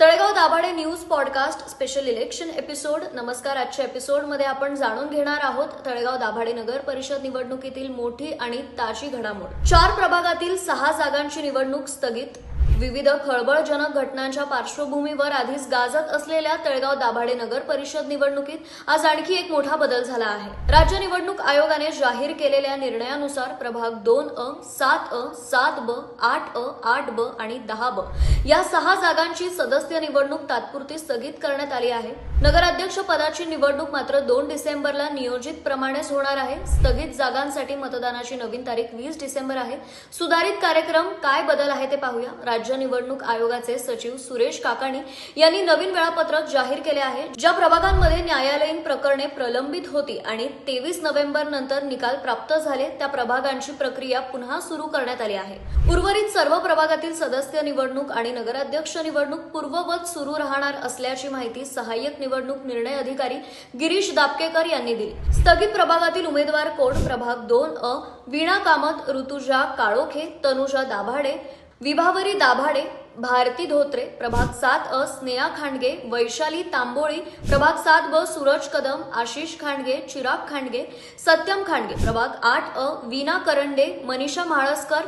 Talegaon Dabhade news podcast special election episode. नमस्कार आजच्या एपिसोडमध्ये आपण जाणून घेणार आहोत तळेगाव दाभाडे नगर परिषद निवडणुकीतील मोठी आणि ताजी घडामोड. चार प्रभागातील सहा जागांची निवडणूक स्थगित. विविध खळबळजनक घटनांच्या पार्श्वभूमीवर आधीच गाजत असलेल्या तळगाव दाभाडे नगर परिषद निवडणुकीत आज आणखी एक मोठा बदल झाला आहे. राज्य निवडणूक आयोगाने जाहीर केलेल्या निर्णयानुसार प्रभाग दोन अ सात अ सात ब आठ अ आठ ब आणि दहा ब या सहा जागांची सदस्य निवडणूक तात्पुरती स्थगित करण्यात आली आहे. नगराध्यक्ष पदाची निवडणूक मात्र दोन डिसेंबरला नियोजित प्रमाणेच होणार आहे. स्थगित जागांसाठी मतदानाची नवीन तारीख वीस डिसेंबर आहे. सुधारित कार्यक्रम काय बदल आहे ते पाहूया. राज्य राज्य निवडणूक आयोगाचे सचिव सुरेश काकाणी यांनी नवीन वेळापत्रक जाहीर केले आहे ज्या प्रभागांमध्ये न्यायालयीन प्रकरणे प्रलंबित होती आणि तेवीस नोव्हेंबर नंतर निकाल प्राप्त झाले त्या प्रभागांची प्रक्रिया पुन्हा सुरू करण्यात आली आहे. उर्वरित सर्व प्रभागातील सदस्य निवडणूक आणि नगराध्यक्ष निवडणूक पूर्ववत सुरू राहणार असल्याची माहिती सहाय्यक निवडणूक निर्णय अधिकारी गिरीश दापकेकर यांनी दिली. स्थगित प्रभागातील उमेदवार कोड प्रभाग दोन अ वीणा कामत ऋतुजा काळोखे तनुजा दाभाडे विभावरी दाभाडे भारती धोत्रे प्रभाग सात अ स्नेहा खांडगे वैशाली तांबोळी प्रभाग सात ब सूरज कदम आशिष खांडगे चिराग खांडगे सत्यम खांडगे प्रभाग आठ अ वीना करंडे मनीषा म्हाळसकर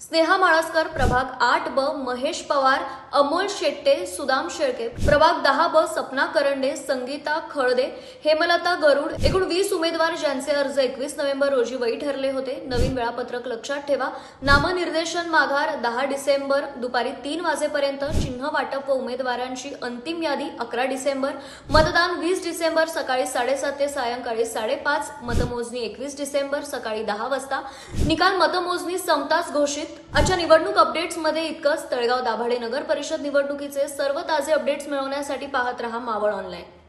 स्नेहा माळसकर प्रभाग आठ ब महेश पवार अमोल शेट्टे सुदाम शेळके प्रभाग दहा ब सपना करंडे संगीता खळदे हेमलता गरुड एकूण वीस उमेदवार ज्यांचे अर्ज एकवीस नोव्हेंबर रोजी वही ठरले होते. नवीन वेळापत्रक लक्षात ठेवा. नामनिर्देशन माघार दहा डिसेंबर दुपारी तीन वाजेपर्यंत चिन्ह वाटप व उमेदवारांची अंतिम यादी अकरा डिसेंबर मतदान वीस डिसेंबर सकाळी साडेसात ते सायंकाळी साडेपाच मतमोजणी एकवीस डिसेंबर सकाळी दहा वाजता निकाल मतमोजणी संपताच घोषित आजच्या निवडणूक अपडेट्समध्ये इतकंच. तळगाव दाभाडे नगर परिषद निवडणुकीचे सर्व ताजे अपडेट्स मिळवण्यासाठी पाहत रहा मावळ ऑनलाईन